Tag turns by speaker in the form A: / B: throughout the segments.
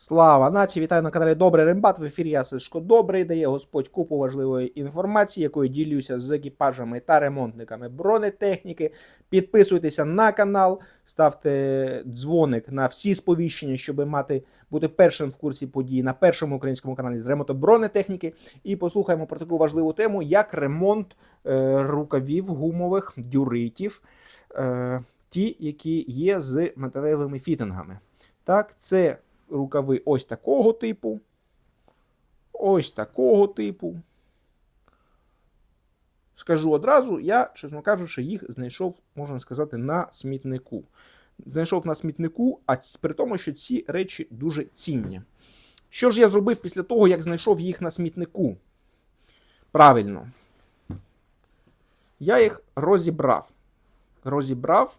A: Слава нації! Вітаю на каналі Добрий Рембат. В ефірі я Сишко Добрий, дає Господь купу важливої інформації, якою ділюся з екіпажами та ремонтниками бронетехніки. Підписуйтеся на канал, ставте дзвоник на всі сповіщення, щоб мати бути першим в курсі подій на першому українському каналі з ремонту бронетехніки. І послухаємо про таку важливу тему, як ремонт е, рукавів гумових дюритів, е, ті, які є з металевими фітингами. Так, це рукави ось такого типу. Ось такого типу. Скажу одразу, я, чесно кажучи, їх знайшов, можна сказати, на смітнику. Знайшов на смітнику, а при тому, що ці речі дуже цінні. Що ж я зробив після того, як знайшов їх на смітнику? Правильно. Я їх розібрав. Розібрав.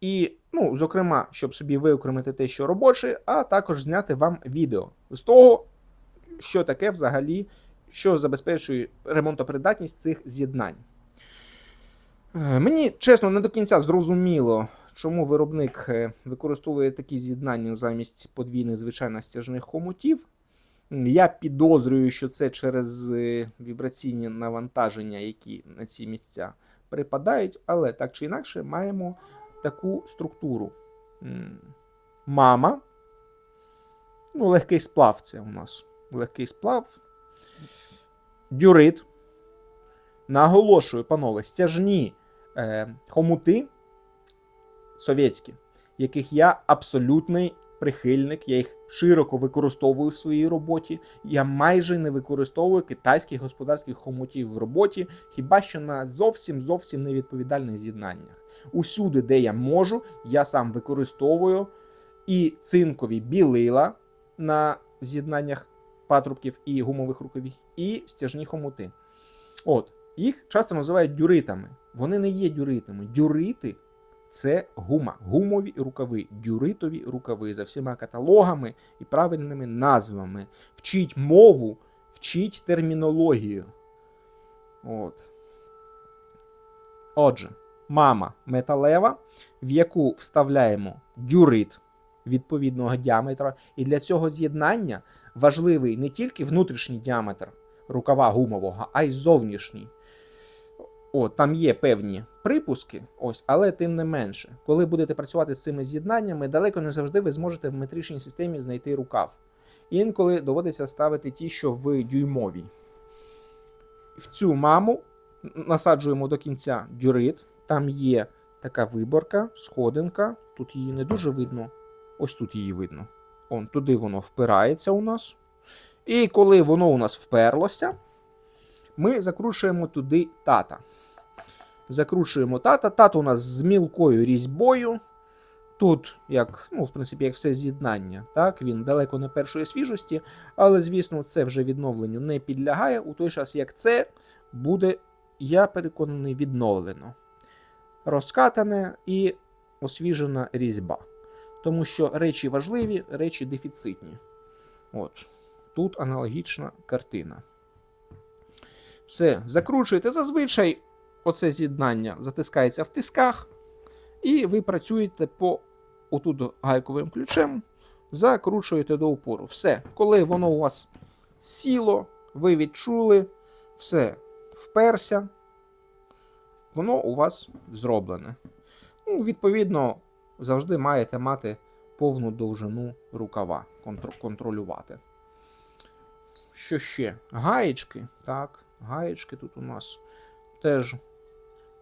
A: І, ну, зокрема, щоб собі виокремити те, що робоче, а також зняти вам відео з того, що таке взагалі, що забезпечує ремонтопридатність цих з'єднань. Е, Мені, чесно, не до кінця зрозуміло, чому виробник е, використовує такі з'єднання замість подвійних звичайно стяжних хомутів. Я підозрюю, що це через е, вібраційні навантаження, які на ці місця припадають, але так чи інакше маємо таку структуру. Мама. Ну, легкий сплав це у нас. Легкий сплав. Дюрит. Наголошую, панове, стяжні е, хомути совєтські, яких я абсолютний прихильник, я їх широко використовую в своїй роботі. Я майже не використовую китайських господарських хомутів в роботі, хіба що на зовсім зовсім невідповідальних з'єднаннях. Усюди, де я можу, я сам використовую і цинкові білила на з'єднаннях патрубків і гумових рукавів, і стяжні хомути. От, їх часто називають дюритами. Вони не є дюритами. Дюрити це гума, гумові рукави, дюритові рукави за всіма каталогами і правильними назвами. Вчіть мову, вчіть термінологію. От. Отже, мама металева, в яку вставляємо дюрит відповідного діаметра. І для цього з'єднання важливий не тільки внутрішній діаметр рукава гумового, а й зовнішній. О, там є певні припуски, ось, але тим не менше, коли будете працювати з цими з'єднаннями, далеко не завжди ви зможете в метричній системі знайти рукав. Інколи доводиться ставити ті, що в дюймовій. В цю маму насаджуємо до кінця дюрит. Там є така виборка, сходинка. Тут її не дуже видно. Ось тут її видно. Он туди воно впирається у нас. І коли воно у нас вперлося, ми закручуємо туди тата. Закручуємо тата. Тата у нас з мілкою різьбою. Тут, як, ну, в принципі, як все з'єднання, так, він далеко не першої свіжості, але, звісно, це вже відновленню не підлягає, у той час, як це буде, я переконаний, відновлено. Розкатане і освіжена різьба. Тому що речі важливі, речі дефіцитні. От. Тут аналогічна картина. Все, закручуєте. Зазвичай оце з'єднання затискається в тисках, і ви працюєте по отут гайковим ключем, закручуєте до упору. Все, коли воно у вас сіло, ви відчули, все, вперся, воно у вас зроблене. Ну, відповідно, завжди маєте мати повну довжину рукава, контр- контролювати. Що ще? Гаєчки. Так, гаєчки тут у нас теж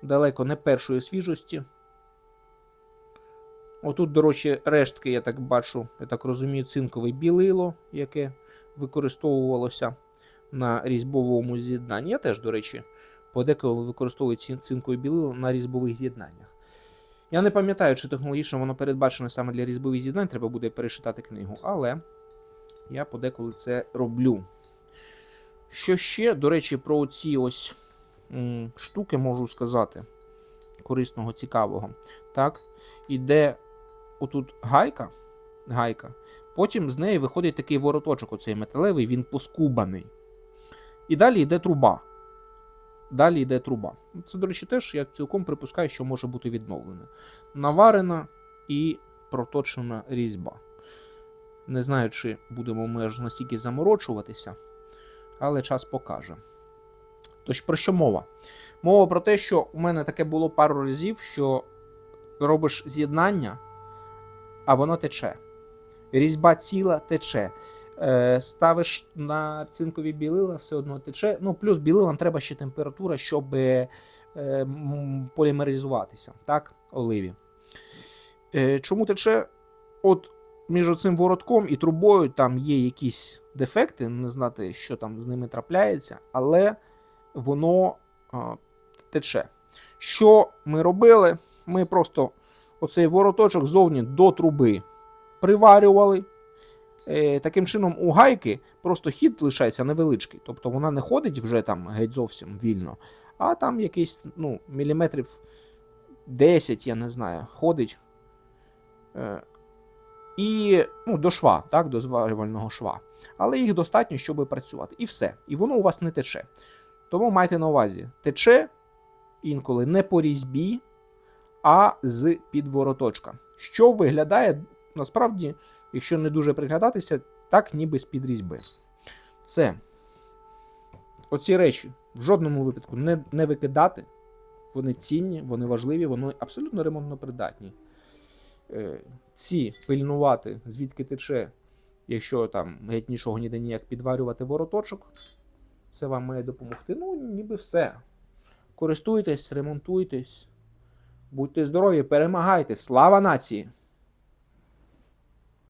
A: далеко не першої свіжості. Отут, до речі, рештки, я так бачу, я так розумію, цинкове білило, яке використовувалося на різьбовому з'єднанні. Я теж, до речі, подеколи використовую ці- цинкове білило на різьбових з'єднаннях. Я не пам'ятаю, чи технологічно воно передбачено саме для різьбових з'єднань, треба буде перечитати книгу, але я подеколи це роблю. Що ще, до речі, про ці ось штуки можу сказати. Корисного, цікавого. Так, іде отут гайка, гайка. Потім з неї виходить такий вороточок, оцей металевий, він поскубаний. І далі йде труба. Далі йде труба. Це, до речі, теж я цілком припускаю, що може бути відновлене. Наварена і проточена різьба. Не знаю, чи будемо ми аж настільки заморочуватися, але час покаже. Тож про що мова? Мова про те, що у мене таке було пару разів, що робиш з'єднання, а воно тече. Різьба ціла тече. Е, ставиш на цинкові білила, все одно тече. Ну, плюс білилам треба ще температура, щоб е, полімеризуватися, так, оливі. Е, чому тече? От між цим воротком і трубою там є якісь дефекти, не знати, що там з ними трапляється, але воно тече. Що ми робили? Ми просто оцей вороточок зовні до труби приварювали. Е, таким чином, у гайки просто хід лишається невеличкий. Тобто вона не ходить вже там геть зовсім вільно, а там якийсь ну, міліметрів 10, я не знаю, ходить. Е, і ну, до шва, так, до зварювального шва. Але їх достатньо, щоб працювати. І все. І воно у вас не тече. Тому майте на увазі, тече інколи не по різьбі, а з підвороточка. Що виглядає насправді, якщо не дуже приглядатися, так ніби з-під різьби. Все. Оці речі в жодному випадку не, не викидати. Вони цінні, вони важливі, вони абсолютно ремонтно придатні. Е, ці пильнувати, звідки тече, якщо там геть нічого ніде ніяк підварювати вороточок. Це вам має допомогти. Ну, ніби все. Користуйтесь, ремонтуйтесь, будьте здорові, перемагайте. Слава нації!